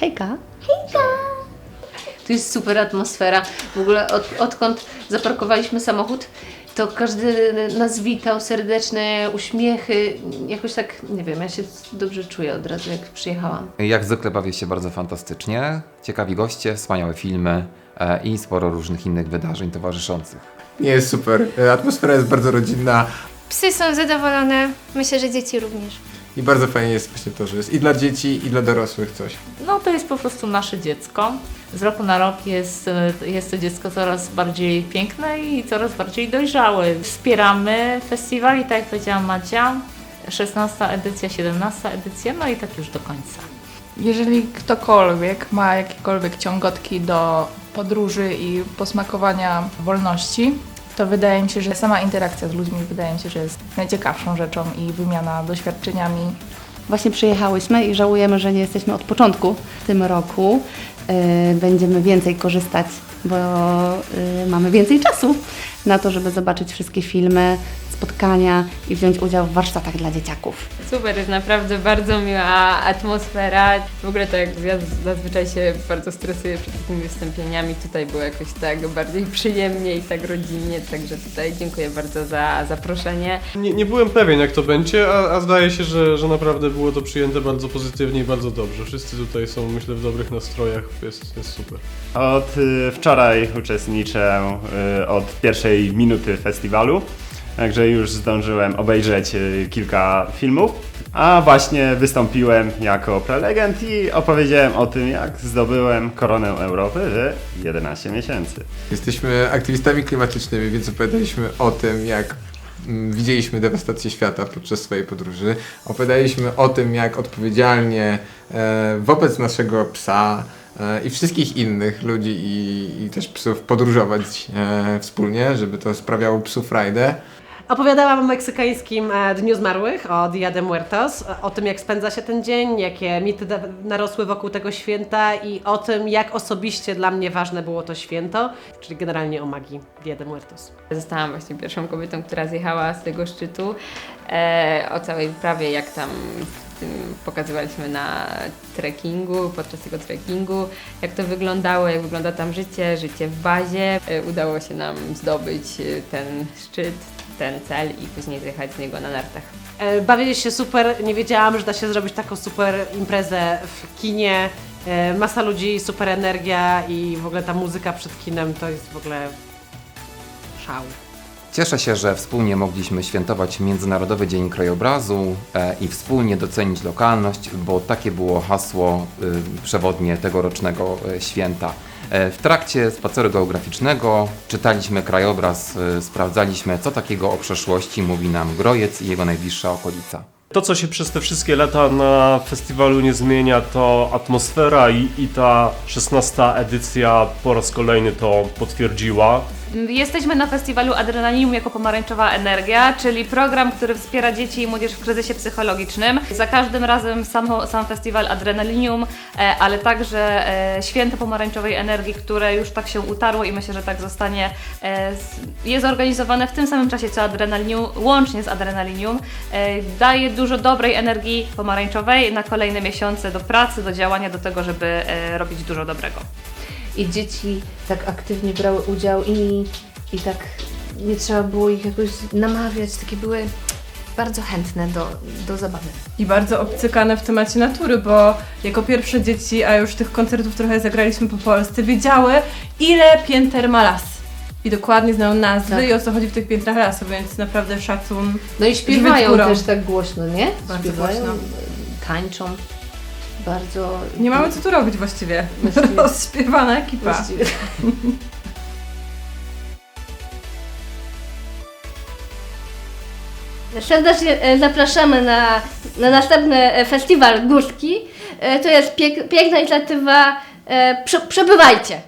Hejka! Tu jest super atmosfera. W ogóle od, odkąd zaparkowaliśmy samochód, to każdy nas witał, serdeczne uśmiechy. Jakoś tak, nie wiem, ja się dobrze czuję od razu, jak przyjechałam. Jak zwykle bawię się bardzo fantastycznie. Ciekawi goście, wspaniałe filmy e, i sporo różnych innych wydarzeń towarzyszących. Nie jest super. E, Atmosfera jest bardzo rodzinna Psy są zadowolone, myślę, że dzieci również. I bardzo fajnie jest właśnie to, że jest i dla dzieci, i dla dorosłych coś. No to jest po prostu nasze dziecko. Z roku na rok jest, jest to dziecko coraz bardziej piękne i coraz bardziej dojrzałe. Wspieramy festiwal i tak jak powiedziała Macia, 16 edycja, 17 edycja, no i tak już do końca. Jeżeli ktokolwiek ma jakiekolwiek ciągotki do podróży i posmakowania wolności, to wydaje mi się, że sama interakcja z ludźmi wydaje mi się, że jest najciekawszą rzeczą i wymiana doświadczeniami. Właśnie przyjechałyśmy i żałujemy, że nie jesteśmy od początku w tym roku. Yy, Będziemy więcej korzystać, bo yy, mamy więcej czasu na to, żeby zobaczyć wszystkie filmy, spotkania i wziąć udział w warsztatach dla dzieciaków. Super, jest naprawdę bardzo miła atmosfera. W ogóle tak jak ja zazwyczaj się bardzo stresuję przed takimi wystąpieniami, tutaj było jakoś tak bardziej przyjemnie i tak rodzinnie, także tutaj dziękuję bardzo za zaproszenie. Nie, nie byłem pewien jak to będzie, a, a zdaje się, że, że naprawdę było to przyjęte bardzo pozytywnie i bardzo dobrze. Wszyscy tutaj są myślę w dobrych nastrojach, jest, jest super. Od y, wczoraj uczestniczę y, od pierwszej minuty festiwalu, także już zdążyłem obejrzeć y, kilka filmów, a właśnie wystąpiłem jako prelegent i opowiedziałem o tym, jak zdobyłem koronę Europy w 11 miesięcy. Jesteśmy aktywistami klimatycznymi, więc opowiadaliśmy o tym, jak mm, widzieliśmy dewastację świata podczas swojej podróży. Opowiadaliśmy o tym, jak odpowiedzialnie e, wobec naszego psa e, i wszystkich innych ludzi i, i też psów podróżować e, wspólnie, żeby to sprawiało psu frajdę. Opowiadałam o meksykańskim e, Dniu Zmarłych, o Dia de Muertos, e, o tym jak spędza się ten dzień, jakie mity narosły wokół tego święta i o tym jak osobiście dla mnie ważne było to święto, czyli generalnie o magii Dia de Muertos. Zostałam właśnie pierwszą kobietą, która zjechała z tego szczytu. E, o całej wyprawie, jak tam pokazywaliśmy na trekkingu, podczas tego trekkingu, jak to wyglądało, jak wygląda tam życie, życie w bazie. E, udało się nam zdobyć e, ten szczyt, ten cel i później zjechać z niego na nartach. E, Bawili się super, nie wiedziałam, że da się zrobić taką super imprezę w kinie. Masa ludzi, super energia i w ogóle ta muzyka przed kinem to jest w ogóle szał. Cieszę się, że wspólnie mogliśmy świętować Międzynarodowy Dzień Krajobrazu e, i wspólnie docenić lokalność, bo takie było hasło y, przewodnie tegorocznego e, święta. E, W trakcie spaceru geograficznego czytaliśmy krajobraz, sprawdzaliśmy co takiego o przeszłości mówi nam Grojec i jego najbliższa okolica. To, co się przez te wszystkie lata na festiwalu nie zmienia, to atmosfera i, i ta 16 edycja po raz kolejny to potwierdziła. Jesteśmy na festiwalu Adrenalinium jako pomarańczowa energia, czyli program, który wspiera dzieci i młodzież w kryzysie psychologicznym. Za każdym razem sam, festiwal Adrenalinium, e, ale także e, święto pomarańczowej energii, które już tak się utarło i myślę, że tak zostanie, e, jest organizowane w tym samym czasie co Adrenalinium, łącznie z Adrenalinium. Daje dużo dobrej energii pomarańczowej na kolejne miesiące do pracy, do działania, do tego, żeby robić dużo dobrego. I dzieci tak aktywnie brały udział i, i tak nie trzeba było ich jakoś namawiać, takie były bardzo chętne do, do zabawy. i bardzo obcykane w temacie natury, bo jako pierwsze dzieci, a już tych koncertów trochę zagraliśmy po Polsce, wiedziały ile pięter ma las. I dokładnie znają nazwy Tak. i o co chodzi w tych piętrach lasu, więc naprawdę szacun. No i śpiewają też tak głośno, nie? Bardzo śpiewają, głośno. tańczą. Bardzo... Nie mamy co tu robić właściwie. Właściwie- Rozśpiewana ekipa. Właściwie. Serdecznie e, zapraszamy na, na następny e, festiwal Górski. E, To jest piek, piękna inicjatywa. Prze, przebywajcie!